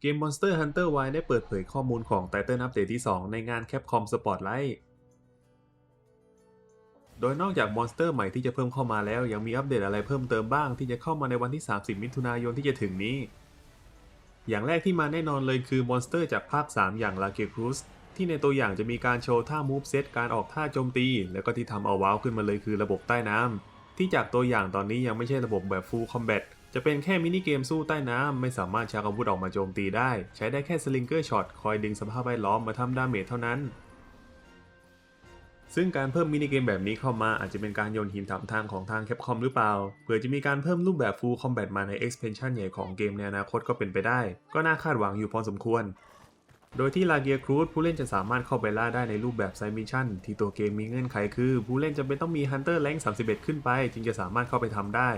เกม Monster Hunter Y ได้เปิดเผยข้อมูลของ Titan Update ที่ 2 ในงาน Capcom Spotlight โดยนอกจากมอนสเตอร์ใหม่ที่จะเพิ่มเข้ามาแล้ว ยังมีอัปเดตอะไรเพิ่มเติมบ้างที่จะเข้ามาในวันที่ 30 มิถุนายนที่จะถึงนี้ อย่างแรกที่มาแน่นอนเลยคือมอนสเตอร์จากภาค 3 อย่าง l a k e c r u z ที่ในตัวอย่างจะมีการโชว์ท่า Move Set การออกท่าโจมตี แล้วก็ที่ทำเอาว้าวขึ้นมาเลยคือระบบใต้น้ำที่จากตัวอย่างตอนนี้ยังไม่ใช่ระบบแบบ Full Combat จะเป็นแค่มินิเกมสู้ใต้น้ำไม่สามารถชักอาวุธออกมาโจมตีได้ ใช้ได้แค่สลิงเกอร์ช็อตคอยดึงสภาพแวดล้อมมาทำดาเมจเท่านั้น ซึ่งการเพิ่มมินิเกมแบบนี้เข้ามาอาจจะเป็นการโยนหินถามทางของทางแคปคอมหรือเปล่า เผื่อจะมีการเพิ่มรูปแบบ Full Combat มาใน expansion ใหญ่ของเกมในอนาคตก็เป็นไปได้ ก็น่าคาดหวังอยู่พอสมควรโดยที่ลาเกียครู d ผู้เล่นจะสามารถเข้าไปล่าได้ในรูปแบบไซมิชั่น ที่ตัวเกมมีเงื่อนไขคือ ผู้เล่นจำเป็นต้องมี Hunter Rank 31 ขึ้นไป จึงจะสามารถเข้าไปทำได้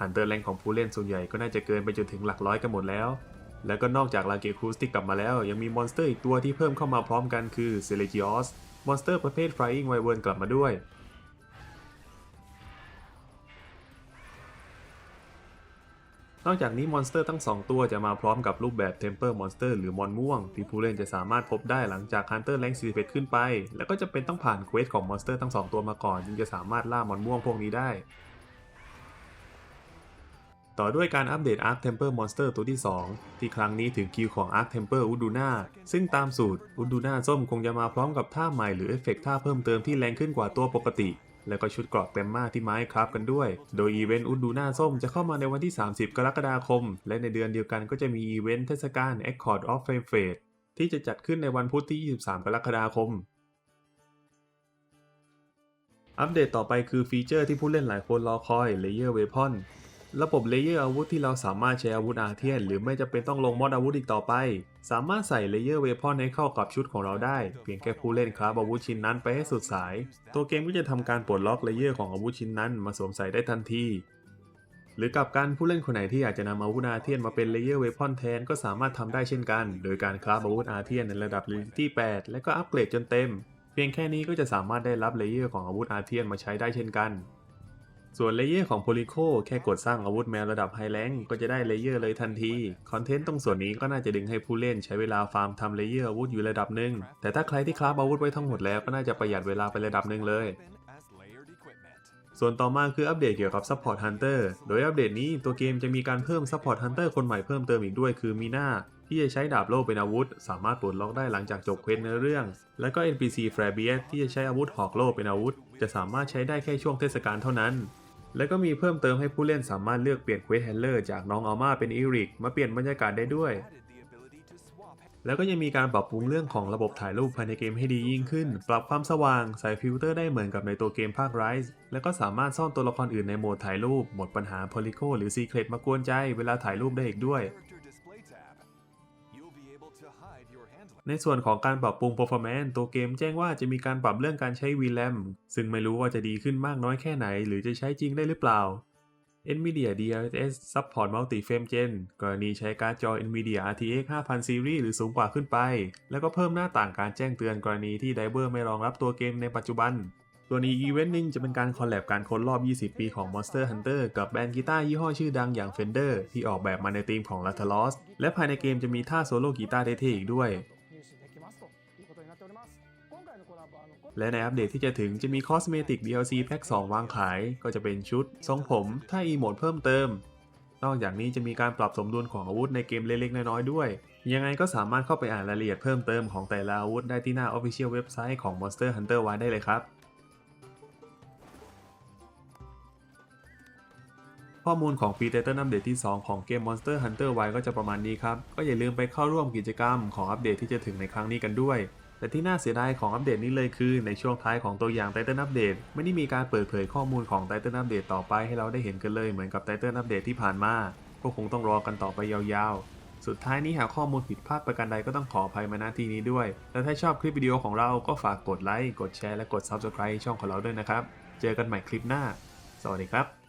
Hunter Rank ของผู้เล่นส่วนใหญ่ก็น่าจะเกินไปจนถึงหลักร้อยกันหมดแล้ว แล้วก็นอกจากลาเกครู d ที่กลับมาแล้ว ยังมีมอนสเตอร์อีกตัวที่เพิ่มเข้ามาพร้อมกันคือเซเลจิออสมอนสเตอร์ประเภท Flying Wyvern กลับมาด้วยนอกจากนี้มอนสเตอร์ทั้ง 2 ตัวจะมาพร้อมกับรูปแบบ Temper Monster หรือมอนม่วง ที่ผู้เล่นจะสามารถพบได้หลังจาก Hunter Rank 41ขึ้นไป แล้วก็จะเป็นต้องผ่านเควสของมอนสเตอร์ทั้ง 2 ตัวมาก่อน จึงจะสามารถล่ามอนม่วงพวกนี้ได้ ต่อด้วยการอัปเดต Arc Temper Monster ตัวที่ 2 ที่ครั้งนี้ถึงคิวของ Arc Temper Uduna ซึ่งตามสูตร Uduna ส้มคงจะมาพร้อมกับท่าใหม่หรือเอฟเฟกต์ท่าเพิ่มเติมที่แรงขึ้นกว่าตัวปกติ แล้วก็ชุดเกราะเต็มมาที่ไม้ครับกันด้วย โดยอีเวนต์อุดูน่าส้มจะเข้ามาในวันที่ 30 กรกฎาคม และในเดือนเดียวกันก็จะมีอีเวนต์เทศกาล Accord of Fame Fate ที่จะจัดขึ้นในวันพุธที่ 23 กรกฎาคมอัปเดตต่อไปคือฟีเจอร์ที่ผู้เล่นหลายคนรอคอย Layer Weapon ระบบเลเยอร์อาวุธที่เราสามารถใช้อาวุธอาเทียน หรือไม่จะเป็นต้องลงมอดอาวุธอีกต่อไป สามารถใส่เลเยอร์เวพอนให้เข้ากับชุดของเราได้ เพียงแค่ผู้เล่นคราฟอาวุธชิ้นนั้นไปให้สุดสาย ตัวเกมก็จะทำการปลดล็อกเลเยอร์ของอาวุธชิ้นนั้นมาสวมใส่ได้ทันที หรือกับการผู้เล่นคนไหนที่อยากจะนำอาวุธอาเทียนมาเป็นเลเยอร์เวพอนแทนก็สามารถทำได้เช่นกัน โดยการคราฟอาวุธอาเทียนในระดับ Reality 8และก็อัปเกรดจนเต็ม เพียงแค่นี้ก็จะสามารถได้รับเลเยอร์ของอาวุธอาเทียนมาใช้ได้เช่นกัน ส่วนเลเยอร์ของโพลิโคแค่กดสร้างอาวุธแมวระดับไฮแลงก็จะได้เลเยอร์เลยทันที คอนเทนต์ตรงส่วนนี้ก็น่าจะดึงให้ผู้เล่นใช้เวลาฟาร์มทำเลเยอร์อาวุธอยู่ระดับหนึ่ง แต่ถ้าใครที่คราฟอาวุธไว้ทั้งหมดแล้วก็น่าจะประหยัดเวลาไประดับหนึ่งเลยส่วนต่อมาคืออัปเดตเกี่ยวกับ Support Hunter โดยอัปเดตนี้ตัวเกมจะมีการเพิ่ม Support Hunter คนใหม่เพิ่มเติมอีกด้วยคือมีนาที่จะใช้ดาบโล่เป็นอาวุธ สามารถปลดล็อกได้หลังจากจบเควสในเรื่อง และก็ NPC f r a b i e s ที่จะใช้อาวุธหอกโล่เป็นอาวุธ จะสามารถใช้ได้แค่ช่วงเทศกาลเท่านั้น แล้วก็มีเพิ่มเติมให้ผู้เล่นสามารถเลือกเปลี่ยนเควสแฮนเลอร์จากน้องอัลมาเป็นอีริกมาเปลี่ยนบรรยากาศได้ด้วย แล้วก็ยังมีการปรับปรุงเรื่องของระบบถ่ายรูปภายในเกมให้ดียิ่งขึ้น ปรับความสว่างใส่ฟิลเตอร์ได้เหมือนกับในตัวเกมภาค Rise แล้วก็สามารถซ่อนตัวละครอื่นในโหมดถ่ายรูปหมดปัญหาพอลิโกหรือซีเครตมากวนใจเวลาถ่ายรูปได้อีกด้วย ในส่วนของการปรับปรุง performance ตัวเกมแจ้งว่าจะมีการปรับเรื่องการใช้ VRAM ซึ่งไม่รู้ว่าจะดีขึ้นมากน้อยแค่ไหน หรือจะใช้จริงได้หรือเปล่า NVIDIA DLSS Support Multi-Frame Gen กรณีใช้การ์ดจอ NVIDIA RTX 5000 Series หรือสูงกว่าขึ้นไป แล้วก็เพิ่มหน้าต่างการแจ้งเตือนกรณีที่ไดเวอร์ไม่รองรับตัวเกมในปัจจุบัน ตัวนี้อีเวนต์หนึงจะเป็นการคอลแลบการค้นรอบ 20 ปีของ Monster Hunter กับแบรนด์กีตาร์ยี่ห้อชื่อดังอย่าง Fender ที่ออกแบบมาในธีมของ l a t a l o s และภายในเกมจะมีท่าโซโล่กีตาร์เท่ๆอีกด้วย และในอัปเดตที่จะถึงจะมีคอสเมติก DLC แพ็ก2วางขาย ก็จะเป็นชุด ทรงผม ท่าอีโมดเพิ่มเติม นอกจากนี้จะมีการปรับสมดุลของอาวุธในเกมเล็กๆน้อยๆด้วย ยังไงก็สามารถเข้าไปอ่านรายละเอียดเพิ่มเติมของแต่ละอาวุธได้ที่หน้า Official เว็บไซต์ของ Monster Hunter Y ได้เลยครับข้อมูลของ Free Title อัปเดตที่ 2 ของเกม Monster Hunter Y ก็จะประมาณนี้ครับ ก็อย่าลืมไปเข้าร่วมกิจกรรมของอัปเดตที่จะถึงในครั้งนี้กันด้วย แต่ที่น่าเสียดายของอัปเดตนี้เลยคือ ในช่วงท้ายของตัวอย่าง Titan Update ไม่ได้มีการเปิดเผยข้อมูลของ Titan Update ต่อไปให้เราได้เห็นกันเลยเหมือนกับ Titan Update ที่ผ่านมา ก็คงต้องรอกันต่อไปยาวๆ สุดท้ายนี้หากข้อมูลผิดพลาดประการใดก็ต้องขออภัยมาณที่นี้ด้วย และถ้าชอบคลิปวิดีโอของเราก็ฝากกดไลค์ กดแชร์ และกด Subscribe ช่องของเราด้วยนะครับ เจอกันใหม่คลิปหน้า สวัสดีครับ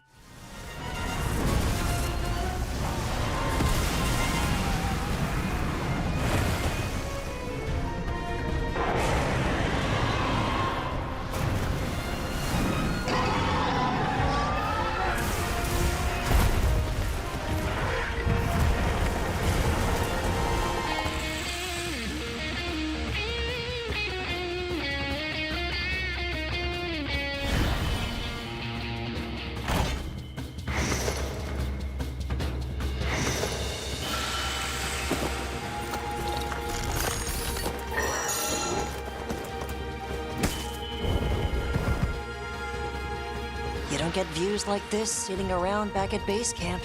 get views like this sitting around back at base camp.